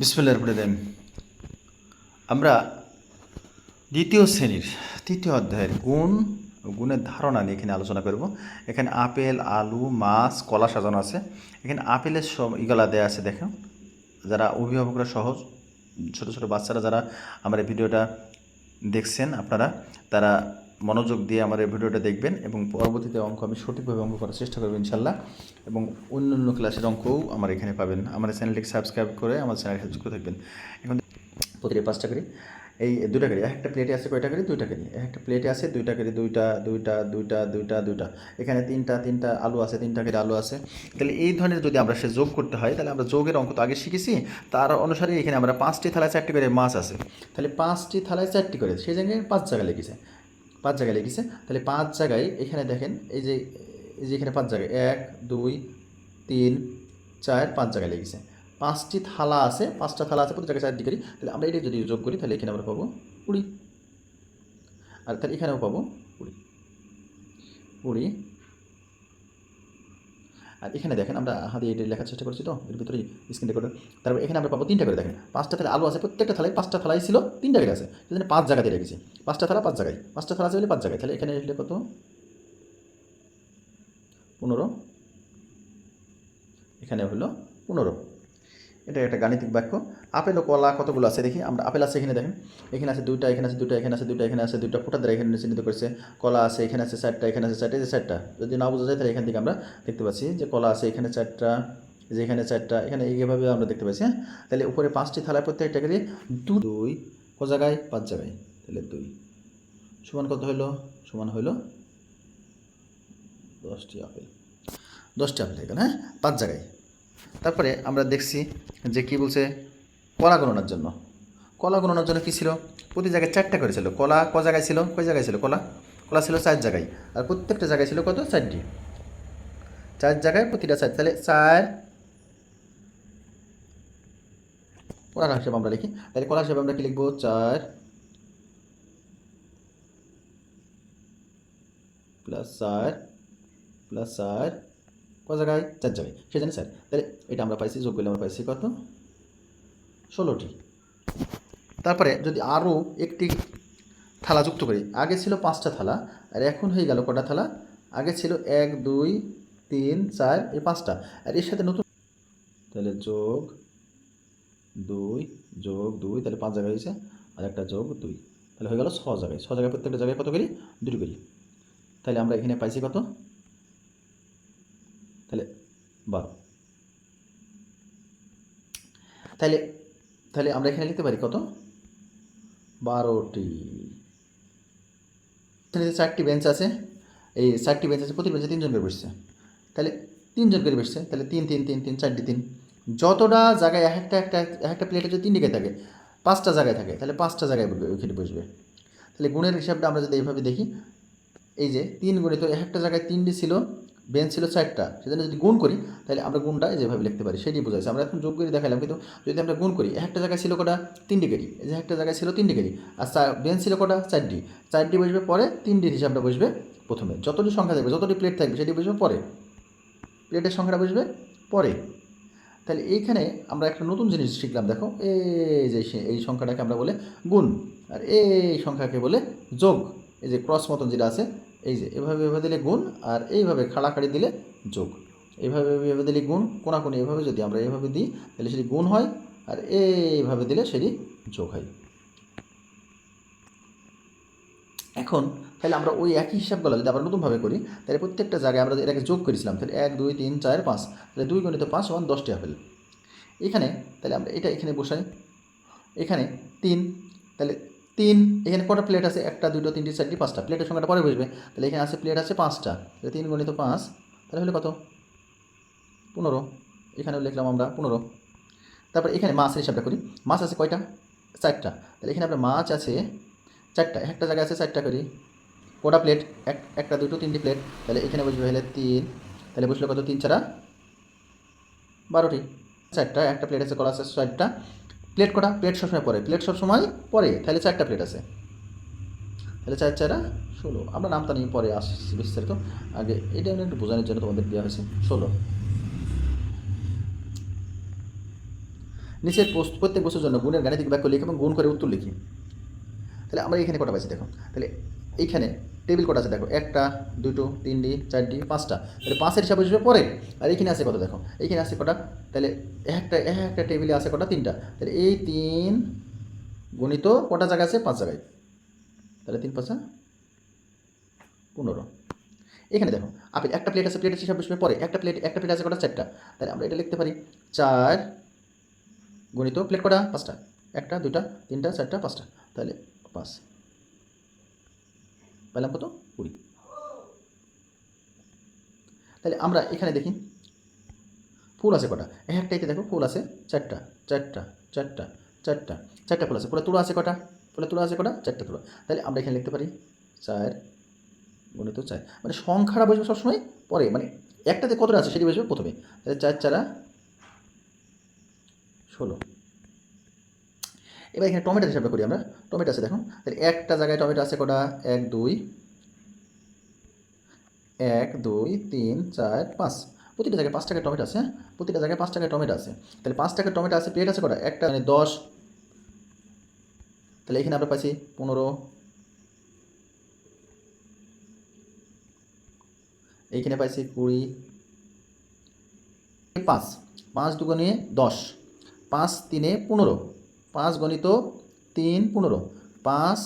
বিসমুল্লাহ রহমান আমরা দ্বিতীয় শ্রেণির, তৃতীয় অধ্যায়ের গুণ গুণের ধারণা নিয়ে এখানে আলোচনা করব। এখানে আপেল, আলু, মাছ, কলা সাজানো আছে। এখানে আপেলের সব ইগলা দেয়া আছে, দেখেন। যারা অভিভাবকরা সহজ, ছোট ছোট বাচ্চারা যারা আমার ভিডিওটা দেখছেন আপনারা, তারা মনোযোগ দিয়ে আমার এই ভিডিওটা দেখবেন এবং পরবর্তীতে অঙ্ক আমি সঠিকভাবে অঙ্ক করার চেষ্টা করব ইনশাল্লাহ। এবং অন্য অন্য ক্লাসের অঙ্কও আমার এখানে পাবেন। আমার চ্যানেলটিকে সাবস্ক্রাইব করে আমার চ্যানেল হেল্প করে থাকবেন। এখন প্রতিটা পাঁচটা করে। এই দুটা করে, একটা প্লেটে আছে কয়টা করে? দুইটা করে। একটা প্লেটে আছে দুইটা করে, দুইটা দুইটা দুইটা দুইটা দুইটা। এখানে তিনটা তিনটা আলু আছে, তিনটা করে আলু আছে। তাহলে এই ধরনের যদি আমরা সে যোগ করতে হয়, তাহলে আমরা যোগের অঙ্ক তো আগে শিখেছি। তার অনুসারে এখানে আমরা পাঁচটি থালায় চারটি করে মাছ আছে। তাহলে পাঁচটি থালায় চারটি করে, সেই জায়গায় পাঁচ জায়গা লিখেছে। পাঁচ জায়গায় লিখেছে। তাহলে পাঁচ জায়গায় এখানে দেখেন, এই যে এই যে এখানে পাঁচ জায়গায়, এক, দুই, তিন, চার, পাঁচ জায়গায় লেগেছে পাঁচটি থালা আছে, পাঁচটা থালা আছে, প্রতি জায়গায় চারটি করি। তাহলে আমরা এটা যদি যোগ করি, তাহলে এখানে আমরা পাবো কুড়ি। আর তাহলে এখানেও পাবো কুড়ি। কুড়ি। আর এখানে দেখেন আমরা হাতে এটা লেখার চেষ্টা করছি তো, এর ভিতরেই স্ক্রিন রেকর্ডার তারপর এখানে আমরা পাবো তিনটা করে দেখেন। পাঁচটা থালা আলু আছে, প্রত্যেকটা থালায় পাঁচটা থালাই ছিল, তিনটা করে আছে। সেখানে পাঁচ জায়গাতে রেখেছি। পাঁচটা থালা, পাঁচ জায়গায়। পাঁচটা থালা আছে বলে পাঁচ জায়গায়। তাহলে এখানে লিখলে কত? পনেরো। এখানে হলো পনেরো। এটা একটা গাণিতিক বাক্য। আপেল ও কলা কতগুলো আছে? দেখি, আমরা আপেল আছে এখানে দেখেন। এখানে আছে দুইটা, এখানে আছে দুইটা, এখানে আছে দুইটা, এখানে আছে দুইটা ফোটা এখানে চিহ্নিত করেছে। কলা আছে, এখানে আছে চারটা, এখানে আছে চারটা, এই যে চারটা। যদি না বোঝা যায় তাহলে এখান থেকে আমরা দেখতে পাচ্ছি যে কলা আছে, এখানে চারটা যে এখানে চারটা, এখানে এইভাবে আমরা দেখতে পাচ্ছি হ্যাঁ? তাহলে উপরে পাঁচটি থালায় প্রত্যেকটা করে দু, দুই ক জায়গায়? পাঁচ জায়গায়। তাহলে দুই। সমান কত হলো সমান হলো দশটি আপেল। দশটি আপেল গেল হ্যাঁ? পাঁচ জায়গায়। তারপরে আমরা দেখছি যে কি বলছে? কলা গণনার জন্য। কলা গণনার জন্য কী ছিল? প্রতি জায়গায় চারটা করে ছিল। কলা ক জায়গায় ছিল? কয় জায়গায় ছিল কলা? কলা ছিল চার জায়গায়। আর প্রত্যেকটা জায়গায় ছিল কত? চারটি। চার জায়গায় প্রতিটা চার। তাহলে চার কলার হিসেবে আমরা লিখি। তাহলে কলার হিসেবে আমরা কি লিখব? চার প্লাস চার প্লাস চার ক জায়গায়? চার জায়গায়। সে জানি স্যার তাহলে এটা আমরা পাইছি, যোগ করলে আমরা পাইছি কত? ষোলোটি। তারপরে যদি আরও একটি থালা যুক্ত করি, আগে ছিল পাঁচটা থালা, আর এখন হয়ে গেল কটা থালা? আগে ছিল এক, দুই, তিন, চার, এই পাঁচটা। আর এর সাথে নতুন তাহলে যোগ দুই যোগ দুই, তাহলে পাঁচ জায়গায় হয়েছে, আর একটা যোগ দুই। তাহলে হয়ে গেল ছ জায়গায়। ছ জায়গায় প্রত্যেকটা জায়গায় কত করি? দুটো করি। তাহলে আমরা এখানে পাইছি কত? তাহলে বারো। তাহলে তাহলে আমরা এখানে লিখতে পারি কত? বারোটি। এখানে যে চারটি বেঞ্চ আছে, এই চারটি বেঞ্চ আছে প্রতি বেঞ্চে তিনজন করে বসছে। তাহলে তিনজন করে বসছে, তাহলে তিন তিন তিন তিন, চারটি, তিন। যতটা জায়গায় এক একটা একটা এক একটা প্লেটে যদি তিনটিকে থাকে, পাঁচটা জায়গায় থাকে, তাহলে পাঁচটা জায়গায় ওইখানে বসবে। তাহলে গুণের হিসাবটা আমরা যদি এইভাবে দেখি, এই যে তিন গণিত এক একটা জায়গায় তিনটি ছিল বেঞ্চ ছিল চারটা, সেজন্য যদি গুণ করি, তাহলে আমরা গুণটা যেভাবে লিখতে পারি সেটি বোঝাচ্ছে আমরা এখন যোগ করে দেখালাম কিন্তু যদি আমরা গুণ করি, একটা জায়গায় ছিল কটা? কেরি। এই যে একটা জায়গায় ছিল তিনটি কেরি। আর বেঞ্চ ছিল কটা? চারটি। চারটি বসবে পরে, তিনটির হিসাবটা বসবে প্রথমে। যতটি সংখ্যা থাকবে, যতটি প্লেট থাকবে, সেটি বসবে পরে। প্লেটের সংখ্যাটা বসবে পরে। তাহলে এইখানে আমরা একটা নতুন জিনিস শিখলাম, দেখো। এই যে এই সংখ্যাটাকে আমরা বলে গুণ। আর এই সংখ্যাকে বলে যোগ। এই যে ক্রস মতন যেটা আছে এই যে, এভাবে এভাবে দিলে গুণ আর এইভাবে খাড়াখাড়ি দিলে যোগ। এইভাবে এভাবে দিলে গুণ, কোনাকুনি এভাবে যদি আমরা এইভাবে দিই, তাহলে সেটি গুণ হয় আর এইভাবে দিলে সেটি যোগ হয়। এখন তাহলে আমরা ওই একই হিসাবগুলো যদি আমরা নতুনভাবে করি, তাহলে প্রত্যেকটা জায়গায় আমরা এটাকে যোগ করেছিলাম, তাহলে এক, দুই, তিন, চার, পাঁচ, তাহলে দুই গণিত পাঁচ, ওয়ান দশটি আপেল এখানে, তাহলে আমরা এটা এখানে বসাই। এখানে তিন, তাহলে তিন, এখানে কটা প্লেট আছে? একটা, দুটো, তিনটি, চারটি, পাঁচটা। প্লেটের সংখ্যাটা পরে বুঝবে তাহলে এখানে আছে প্লেট আছে পাঁচটা। তাহলে তিন গণিত পাঁচ, তাহলে হলে কত? পনেরো। এখানেও লিখলাম আমরা পনেরো। তারপর এখানে মাছের হিসাবটা করি। মাছ আছে কয়টা? চারটা। তাহলে এখানে আপনার মাছ আছে চারটা। একটা জায়গায় আছে চারটা করি। কটা প্লেট এক, একটা, দুটো, তিনটি প্লেট তাহলে এখানে বসবে হলে তিন। তাহলে বসল কত? তিন ছাড়া বারোটি। চারটা, একটা প্লেট আছে করা আছে চারটা। প্লেট কটা? প্লেট সবসময় পরে। প্লেট সবসময় পরে। তাহলে চারটা প্লেট আছে। তাহলে চার, চারা ষোলো। আমরা নামটা নিয়ে পরে আসছি বিস্তারিত আগে এটা একটু বোঝানোর জন্য তোমাদের দেওয়া হয়েছে। ষোলো। নিচের পোস্ট, প্রত্যেক বছরের জন্য গুণের গাণিতিক বাক্য লিখি এবং গুণ করে উত্তর লিখি। তাহলে আমরা এখানে কটা পাইছি দেখো? তাহলে এইখানে টেবিল কটা আছে, দেখো। একটা, দুটো, তিনটি, চারটি, পাঁচটা। তাহলে পাঁচের হিসাবে হিসেবে পরে। আর এইখানে আছে কত দেখো। এইখানে আছে কটা? তাহলে একটা একটা টেবিলে আছে কটা? তিনটা। তাহলে এই তিন গণিত কটা জায়গা আছে? পাঁচ জায়গায়। তাহলে তিন, পাঁচা, পনেরো। এখানে দেখো আপেল একটা প্লেট আছে প্লেটের হিসাবে হিসেবে পরে। একটা প্লেট একটা প্লেট আছে কটা? চারটা। তাহলে আমরা এটা লিখতে পারি। চার গণিত প্লেট কটা? পাঁচটা। একটা, দুটা, তিনটা, চারটা, পাঁচটা। তাহলে পাঁচ। পেলাম কত? কুড়ি। তাহলে আমরা এখানে দেখি, ফুল আছে কটা? এক একটাইতে দেখো ফুল আছে চারটা চারটা চারটা চারটা চারটা ফুল আছে। ফুলে তুলা আছে কটা? ফুলে তুলা আছে কটা? চারটা তুলা। তাহলে আমরা এখানে লিখতে পারি চার গণিত চার। মানে সংখ্যাটা বসবে সবসময় পরে। মানে একটাতে কতটা আছে সেটি বসবে প্রথমে। তাহলে চার চারা ষোলো। এবার এখানে টমেটো হিসাবে করি আমরা। টমেটো আছে দেখুন। তাহলে একটা জায়গায় টমেটো আছে কটা? এক, দুই এক, দুই, তিন, চার, পাঁচ। প্রতিটা জায়গায় পাঁচ টাকা টমেটো আছে হ্যাঁ? প্রতিটা জায়গায় পাঁচ টাকা টমেটো আছে। তাহলে পাঁচ টাকার টমেটো আছে প্লেট আছে কটা? একটা মানে দশ। তাহলে এখানে আমরা পাইছি পনেরো। এইখানে পাইছি কুড়ি। পাঁচ। পাঁচ দুগুণে দশ। পাঁচ তিনে পনেরো। পাঁচ গণিত তিন পনেরো। পাঁচ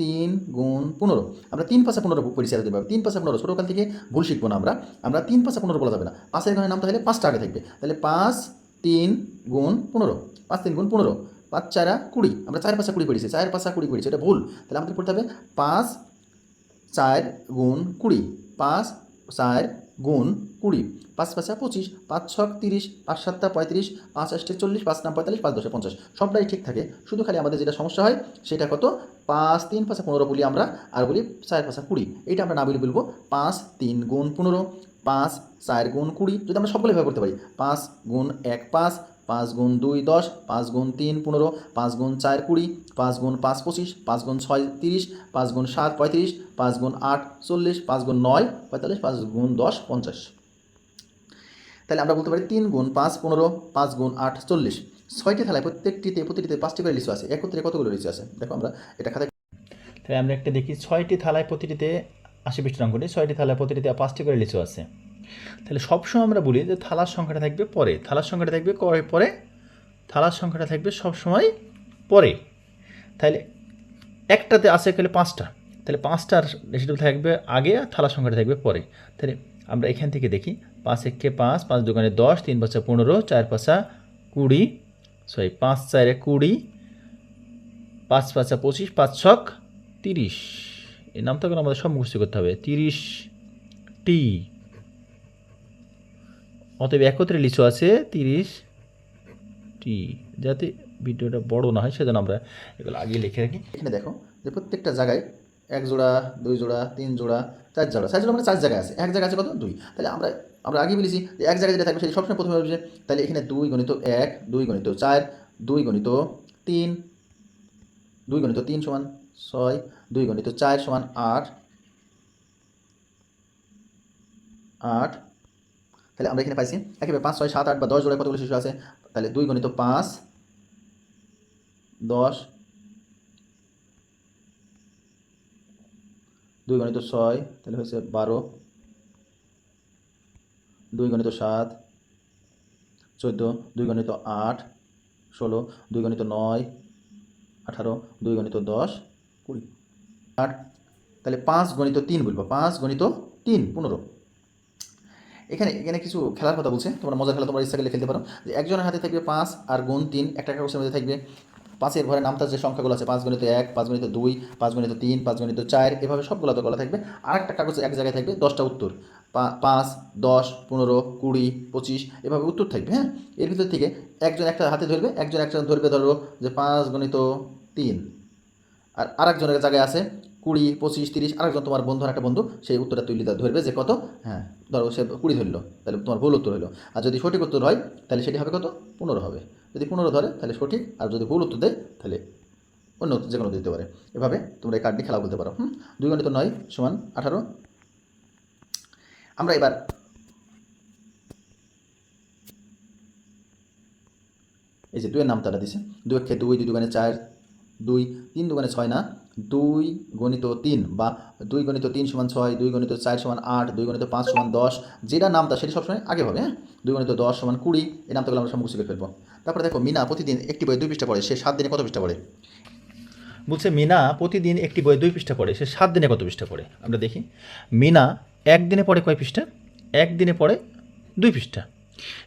তিন গুণ পনেরো। আমরা তিন পাশে পনেরো পরিষ্কার দিতে পারব। তিন পাশে পনেরো, ছোটোকাল থেকে ভুল শিখব না আমরা। আমরা তিন পাশে পনেরো বলা যাবে না। পাঁচের ঘরের নামটা হলে পাঁচটা আগে থাকবে। তাহলে পাঁচ তিন গুণ পনেরো। পাঁচ তিন গুণ পনেরো। পাঁচ চারা কুড়ি। আমরা চার পাশা কুড়ি পড়েছি চার পাশা কুড়ি পড়েছি এটা ভুল। তাহলে আমাদের পড়তে হবে পাঁচ চার গুণ কুড়ি। পাঁচ চার গুণ কুড়ি। পাঁচ পাঁচা পঁচিশ, পাঁচ ছক তিরিশ, পাঁচ সাতটা পঁয়ত্রিশ, পাঁচ আষ্টে চল্লিশ, পাঁচ নাম পঁয়তাল্লিশ, পাঁচ দশে পঞ্চাশ। সবটাই ঠিক থাকে। শুধু খালি আমাদের যেটা সমস্যা হয়, সেটা কত? পাঁচ, তিন, পাঁচা, পনেরো বলি আমরা, আর বলি চার, পাঁচা, কুড়ি। এটা আমরা না বলি বলব। পাঁচ, তিন গুণ পনেরো, পাঁচ, চার গুণ কুড়ি। যদি আমরা সবগুলো ব্যবহার করতে পারি, পাঁচ গুণ এক, পাঁচ পাঁচ গুণ দুই দশ পাঁচ গুণ তিন পনেরো পাঁচ গুণ চার কুড়ি পাঁচ গুণ পাঁচ পঁচিশ পাঁচ গুণ ছয় তিরিশ পাঁচ গুণ সাত পঁয়ত্রিশ পাঁচ গুণ আট চল্লিশ পাঁচ গুণ নয় পঁয়তাল্লিশ পাঁচ গুণ দশ পঞ্চাশ তাহলে আমরা বলতে পারি তিন গুণ পাঁচ পনেরো পাঁচ গুণ আট চল্লিশ ছয়টি থালায় প্রত্যেকটিতে প্রতিটিতে পাঁচটি করে লিচু আছে একত্রে কতগুলো লিচু আছে দেখো আমরা এটা খাতায় তাহলে আমরা একটা দেখি ছয়টি থালায় প্রতিটিতে আশি রঙ করি ছয়টি থালায় প্রতিটিতে পাঁচটি করে লিচু আছে তাহলে সবসময় আমরা বলি যে থালার সংখ্যাটা থাকবে পরে, থালার সংখ্যাটা থাকবে কয় পরে? থালার সংখ্যাটা থাকবে সবসময় পরে। তাহলে একটাতে আছে গেলে পাঁচটা। তাহলে পাঁচটার রেসিডুল থাকবে আগে আর থালার সংখ্যাটা থাকবে পরে। তাহলে আমরা এখান থেকে দেখি, পাঁচ একে পাঁচ পাঁচ দোকানে দশ, তিন পাঁচা পনেরো, চার পাঁচা কুড়ি সরি পাঁচ চারে কুড়ি, পাঁচ পাঁচা পঁচিশ, পাঁচ ছক তিরিশ। এই নামটাগুলো আমাদের সব মুখস্থ করতে হবে। তিরিশ টি। অতএব একত্রে লিচু আছে তিরিশ টি, যাতে ভিডিওটা বড় না হয়, সেজন্য আমরা এগুলো আগে লিখে রাখি। এখানে দেখো যে প্রত্যেকটা জায়গায় এক জোড়া, দুই জোড়া, তিন জোড়া, চার জোড়া চার জোড়া মানে চার জায়গায় আছে। এক জায়গায় আছে কত? দুই। তাহলে আমরা আমরা আগে বলেছি যে এক জায়গায় যেটা থাকবে সেটা সবসময় প্রথমে হবে তাহলে এখানে দুই গণিত এক, দুই গণিত চার, দুই গণিত তিন, দুই গণিত তিন সমান ছয়, দুই গণিত চার সমান আট আট তাহলে আমরা এখানে পাইছি একেবারে পাঁচ, ছয়, সাত, আট বা দশ জোড়ায় কতগুলো শিশু আছে? তাহলে দুই গণিত পাঁচ, দশ, দুই গণিত ছয়, তাহলে হয়েছে বারো, দুই গণিত সাত, চোদ্দ, দুই গণিত আট, ষোলো, দুই গণিত নয়, আঠারো, দুই গণিত দশ, কুড়ি। আট, তাহলে পাঁচ গণিত তিন বলব, পাঁচ গণিত তিন, পনেরো। এখানে এখানে কিছু খেলার কথা বলছে। তোমরা মজার খেলা তোমরা ইচ্ছা করলে খেলতে পারো। যে একজনের হাতে থাকবে পাঁচ আর গুণ তিন, একটা কাগজের মধ্যে থাকবে। পাঁচের ঘরে নামতার যে সংখ্যাগুলো আছে, পাঁচ গণিত এক, পাঁচ গণিত দুই, পাঁচ গণিত তিন, পাঁচ গণিত চার, এভাবে সবগুলো তো গলা থাকবে। আর একটা কাগজ এক জায়গায় থাকবে, দশটা উত্তর। পাঁচ, দশ, পনেরো, কুড়ি, পঁচিশ, এভাবে উত্তর থাকবে হ্যাঁ? এর ভিতর থেকে একজন একটা হাতে ধরবে, একজন একটা ধরবে ধরো যে পাঁচ গণিত তিন। আর আরেকজনের জায়গায় আছে কুড়ি, পঁচিশ, তিরিশ, আরেকজন তোমার বন্ধু একটা বন্ধু, সেই উত্তরটা তুলি ধরবে যে কত? হ্যাঁ ধরো সে কুড়ি ধরলো, তাহলে তোমার ভুল উত্তর হলো। আর যদি সঠিক উত্তর হয়, তাহলে সেটি হবে কত? পনেরো হবে। যদি পনেরো ধরে, তাহলে সঠিক, আর যদি ভুল উত্তর দেয়, তাহলে অন্য যে কোনো দিতে পারে। এভাবে তোমরা এই কার্ডটি খেলা বলতে পারো। হুম? দুই গণিত নয়, সমান আঠারো। আমরা এবার এই যে দুয়ের নাম তারা দিছে। দুই একে, দুই দুই দোকানে চার, দুই, তিন দোকানে ছয়, না? দুই গণিত তিন বা দুই গণিত তিন সমান ছয়, দুই গণিত চার সমান আট, দুই গণিত পাঁচ সমান দশ, যেটা নামটা সেটা সবসময় আগে হবে হ্যাঁ? দুই গণিত দশ সমান কুড়ি, এই নামটাগুলো আমরা মুখস্থ করে ফেলব। তারপরে দেখো, মিনা প্রতিদিন একটি বই দুই পৃষ্ঠা পড়ে, সে সাত দিনে কত পৃষ্ঠা পড়ে? বলছে, মিনা প্রতিদিন একটি বই দুই পৃষ্ঠা পড়ে, সে সাত দিনে কত পৃষ্ঠা পড়ে? আমরা দেখি, মিনা একদিনে পড়ে কয় পৃষ্ঠা? একদিনে পড়ে দুই পৃষ্ঠা।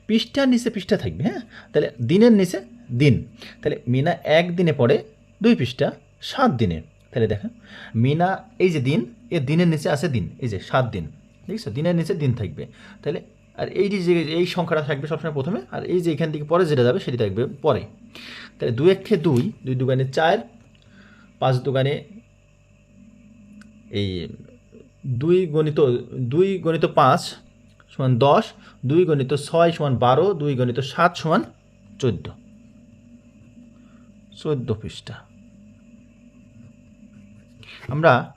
পৃষ্ঠার নিচে পৃষ্ঠা থাকবে হ্যাঁ? তাহলে দিনের নিচে দিন। তাহলে মিনা একদিনে পড়ে দুই পৃষ্ঠা, সাত দিনে। তাহলে দেখেন, মিনা এই যে দিন, এ দিনের নিচে আছে দিন, এই যে সাত দিন, দেখছ? দিনের নিচে দিন থাকবে। তাহলে, আর এই যে এই সংখ্যাটা থাকবে সবসময় প্রথমে, আর এই যে এখান থেকে পরে যেটা যাবে সেটি থাকবে পরে। তাহলে দুই একে দুই দুই দোকানে চার, পাঁচ দোকানে এই দুই গণিত দুই গণিত পাঁচ সমান দশ, দুই গণিত ছয় সমান বারো, দুই গণিত সাত সমান চোদ্দ। চোদ্দ পৃষ্ঠা। আমরা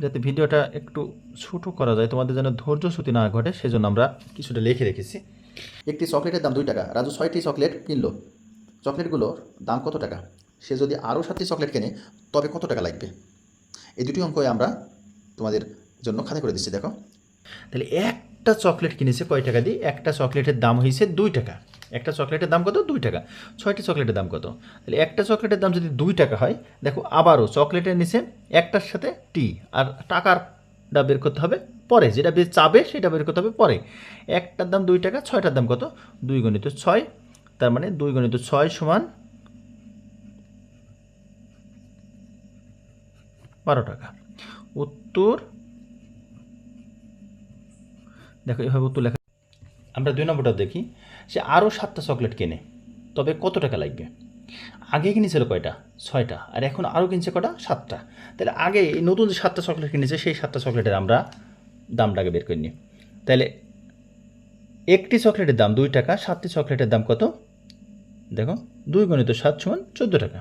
যাতে ভিডিওটা একটু ছোটো করা যায় তোমাদের যেন ধৈর্য ধৈর্যচ্যুতি না ঘটে সেজন্য আমরা কিছুটা লিখে রেখেছি। একটি চকলেটের দাম দুই টাকা। রাজু ছয়টি চকলেট কিনলো। চকলেটগুলোর দাম কত টাকা? সে যদি আরও সাতটি চকলেট কেনে তবে কত টাকা লাগবে? এই দুটি অঙ্কই আমরা তোমাদের জন্য খাতা করে দিচ্ছি দেখো। তাহলে একটা চকলেট কিনেছে কয় টাকা দিয়ে একটা চকলেটের দাম হয়েছে দুই টাকা। একটা চকলেটের দাম কত? দুই টাকা। ছয়টি চকলেটের দাম কত? তাহলে একটা চকলেটের দাম যদি দুই টাকা হয়, দেখো আবারও চকলেটের নিচে একটার সাথে টি আর টাকারটা বের করতে হবে পরে। যেটা বের চাবে সেটা বের করতে হবে পরে। একটার দাম দুই টাকা, ছয়টার দাম কত? দুই গণিত ছয়, তার মানে দুই গণিত ছয় সমান বারো টাকা। উত্তর দেখো, এভাবে উত্তর লেখা আমরা দুই নম্বরটা দেখি। সে আরও সাতটা চকলেট কেনে। তবে কত টাকা লাগবে? আগে কিনেছিল কয়টা? ছয়টা। আর এখন আরও কিনছে কটা? সাতটা। তাহলে আগে নতুন যে সাতটা চকলেট কিনেছে, সেই সাতটা চকলেটের আমরা দামটাকে বের করে নিই। তাহলে একটি চকলেটের দাম দুই টাকা, সাতটি চকলেটের দাম কত? দেখো, দুই গণিত সাত সমান চোদ্দ টাকা।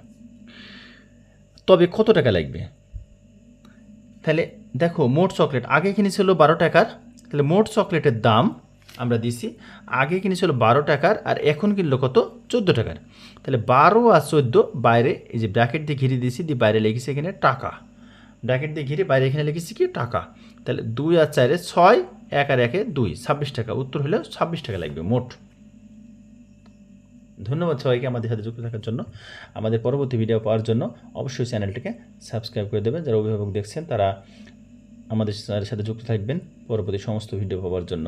তবে কত টাকা লাগবে? তাহলে দেখো, মোট চকলেট আগে কিনেছিল বারো টাকার। তাহলে মোট চকলেটের দাম আমরা দিছি। আগে কিনেছিল বারো টাকার আর এখন কিনলো কত? চোদ্দ টাকার। তাহলে বারো আর চোদ্দ বাইরে, এই যে ব্র্যাকেট দিয়ে ঘিরে দিয়েছি, দিয়ে বাইরে লেগেছে এখানে টাকা। ব্র্যাকেট দিয়ে ঘিরে বাইরে এখানে লিখেছি কি? টাকা। তাহলে দুই আর চারে ছয়, এক আর একে দুই, ছাব্বিশ টাকা। উত্তর হলে ছাব্বিশ টাকা লাগবে, মোট। ধন্যবাদ সবাইকে আমাদের সাথে যুক্ত থাকার জন্য। আমাদের পরবর্তী ভিডিও পাওয়ার জন্য অবশ্যই চ্যানেলটিকে সাবস্ক্রাইব করে দেবেন। যারা অভিভাবক দেখছেন, তারা আমাদের সাথে যুক্ত থাকবেন পরবর্তী সমস্ত ভিডিও পাওয়ার জন্য।